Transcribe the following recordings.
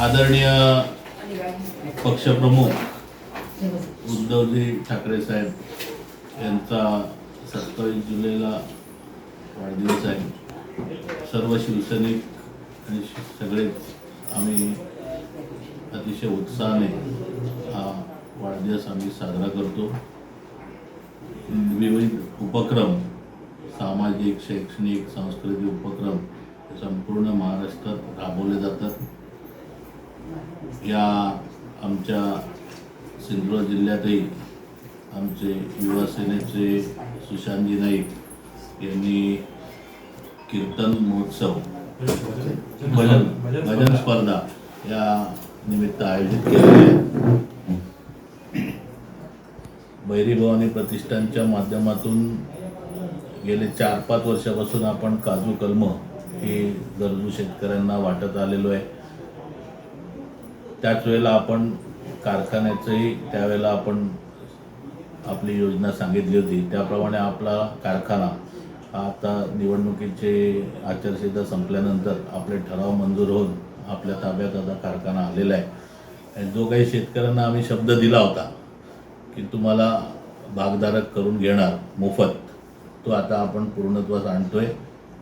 आदरणीय पक्षप्रमुख उद्धवजी ठाकरे साहेब यांचा सत्तावीस जुलैला वाढदिवस आहे. सर्व शिवसैनिक आणि सगळेच आम्ही अतिशय उत्साहाने हा वाढदिवस आम्ही साजरा करतो. विविध उपक्रम सामाजिक शैक्षणिक सांस्कृतिक उपक्रम संपूर्ण महाराष्ट्रात राबवले जातात. या आमच्या सिंधुदुर्ग जिल्ह्यातही आमचे युवा सेनेचे सुशांतजी नाईक यांनी कीर्तन महोत्सव भजन भजन स्पर्धा या निमित्त आयोजित केलेली आहे भैरीभवानी प्रतिष्ठानच्या माध्यमातून गेले चार पाच वर्षापासून आपण काजू कलम हे गरजू शेतकऱ्यांना वाटत आलेलो आहे. त्याच वेळेला आपण कारखान्याचंही त्यावेळेला आपण आपली योजना सांगितली होती. त्याप्रमाणे आपला कारखाना हा आता निवडणुकीचे आचारसंहिता संपल्यानंतर आपले ठराव मंजूर होऊन आपल्या ताब्यात आता कारखाना आलेला आहे. आणि जो काही शेतकऱ्यांना आम्ही शब्द दिला होता की तुम्हाला भागधारक करून घेणार मोफत तो आता आपण पूर्णत्वास आणतोय.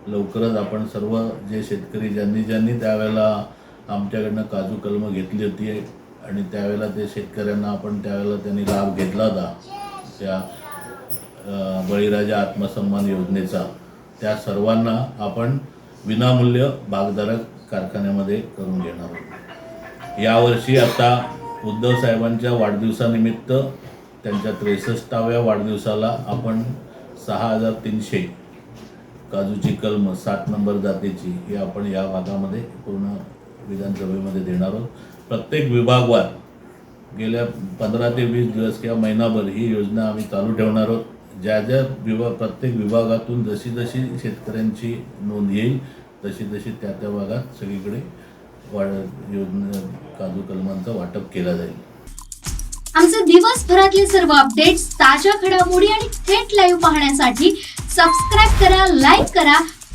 लवकरच आपण सर्व जे शेतकरी ज्यांनी ज्यांनी त्यावेळेला आमच्याकडनं काजू कलमं घेतली होती आणि त्यावेळेला ते शेतकऱ्यांना आपण त्यावेळेला त्यांनी लाभ घेतला होता. त्या बळीराजा आत्मसन्मान योजनेचा. त्या सर्वांना आपण विनामूल्य भागधारक कारखान्यामध्ये करून घेणार आहोत. यावर्षी आता उद्धव साहेबांच्या वाढदिवसानिमित्त त्यांच्या त्रेसष्टाव्या वाढदिवसाला आपण सहा हजार तीनशे काजूची कलम सात नंबर जातीची ही आपण या भागामध्ये पूर्ण विधानसभेमध्ये देणार आहोत. प्रत्येक विभागवार गेल्या पंधरा ते वीस दिवस किंवा महिनाभर ही योजना आम्ही चालू ठेवणार आहोत. ज्या ज्या विभाग प्रत्येक विभागातून जशी जशी शेतकऱ्यांची नोंद येईल तशी तशी त्या त्या भागात सगळीकडे वाढ योजना काजू कलमांचं वाटप केलं जाईल. आमचे दिवसभरातले सर्व अपडेट्स ताज्या घडामोडी आणि थेट लाईव्ह पाहण्यासाठी सबस्क्राईब करा लाईक करा